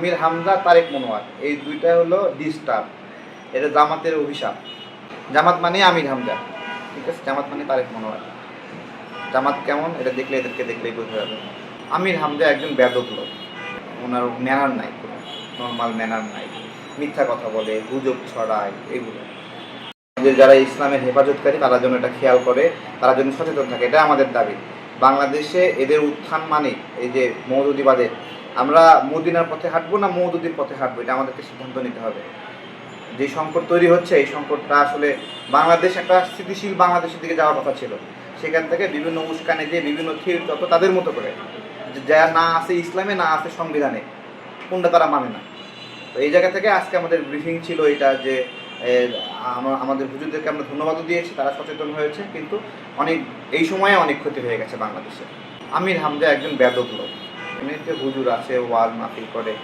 আমির হামজা, তারেক মনোয়ার। এই দুইটা হলো ডিস্টার্ব। এটা জামাতের অভিশাপ। জামাত মানে আমির হামজা। ঠিক আছে? জামাত মানে তারেক মনোয়ার। জামাত কেমন? এটা দেখলে এদেরকে দেখলেই বোঝা যাবে। আমির হামজা একজন ব্যাপক লোক। ওনার ম্যানার নাই নর্মাল ম্যানার নাই। মিথ্যা কথা বলে, গুজব ছড়ায়, এগুলো। যে যারা ইসলামের হেফাজতকারী, তারা যেন এটা খেয়াল করে, তারা যেন সচেতন থাকে। এটা আমাদের দাবি। বাংলাদেশে এদের উত্থান মানে এই যে মৌদুদিবাদে আমরা মদিনার পথে হাঁটবো না মৌদুদির পথে হাঁটবো? এটা আমাদেরকে সিদ্ধান্ত নিতে হবে। যে সংকট তৈরি হচ্ছে, এই সংকটটা আসলে বাংলাদেশ একটা স্থিতিশীল বাংলাদেশের দিকে যাওয়ার কথা ছিল। সেখান থেকে বিভিন্ন উস্কানে দিয়ে, বিভিন্ন থিওরি তত্ত্ব তাদের মতো করে। যে যা না আছে ইসলামে, না আছে সংবিধানে, কোনটা তারা মানে না? তো এই জায়গা থেকে আজকে আমাদের ব্রিফিং ছিল এটা যে আমাদের হুজুরদেরকে আমরা ধন্যবাদও দিয়েছি, তারা সচেতন হয়েছে। কিন্তু অনেক, এই সময়ে অনেক ক্ষতি হয়ে গেছে বাংলাদেশে। আমির হামজা একজন ব্যাদক লোক। এমনিতে হুজুর আছে ওয়াজ মাহফিল করে।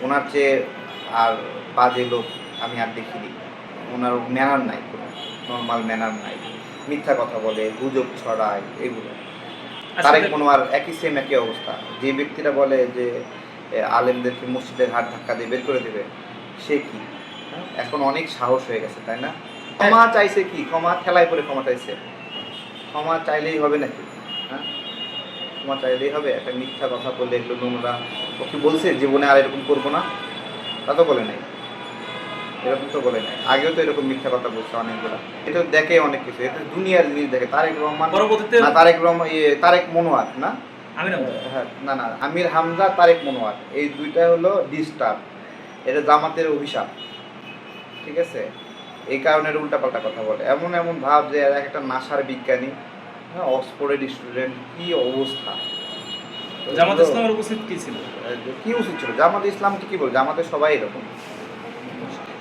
ওনার চেয়ে আর বাজে লোক আমি আর দেখিনি। ওনার ম্যানার নাই কোনো নর্মাল ম্যানার নাই। মিথ্যা কথা বলে গুজব ছড়ায় এগুলো। তারেক আসলে- মনোয়ার একই সেম একই অবস্থা। যে ব্যক্তিরা বলে যে আলেমদেরকে মসজিদের হাট ধাক্কা দিয়ে বের করে দেবে সে কি? হ্যাঁ? এখন অনেক সাহস হয়ে গেছে তাই না? ক্ষমা চাইছে কি? ক্ষমা খেলায় পরে ক্ষমা চাইছে। ক্ষমা চাইলেই হবে নাকি? হ্যাঁ? ক্ষমা চাইলেই হবে একটা মিথ্যা কথা বললে এগুলো নোংরা। ও কি বলছে? জীবনে আর এরকম করব না? তা তো বলে নাই। এরকম তো বলে নাই। আগেও তো এরকম মিথ্যা কথা বলছে অনেকগুলা। এটা দেখে অনেক কিছু। এটা দুনিয়ার জিনিস দেখে। তারেক রহমান না তারেক রহমান ইয়ে তারেক মনোয়ার না? না হ্যাঁ না না আমির হামজা তারেক মনোয়ার। এই দুইটা হলো ডিস্টার্ব। এটা জামাতের অভিশাপ। ঠিক আছে? এই কারণে উল্টাপাল্টা কথা বলে। এমন এমন ভাব যে একটা নাসার বিজ্ঞানী। হ্যাঁ অক্সফোর্ডের স্টুডেন্ট কি অবস্থা? জামাত ইসলামের উপস্থিত কি ছিল? কি উচিত ছিল? জামাত ইসলাম কি বল? জামাতে সবাই এরকম।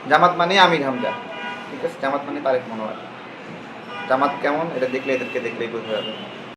জামাত মানে আমির হামজা। ঠিক আছে? জামাত মানে তারেক মনোয়ার। জামাত কেমন? এটা দেখলে এদেরকে দেখলেই বোঝা যাবে।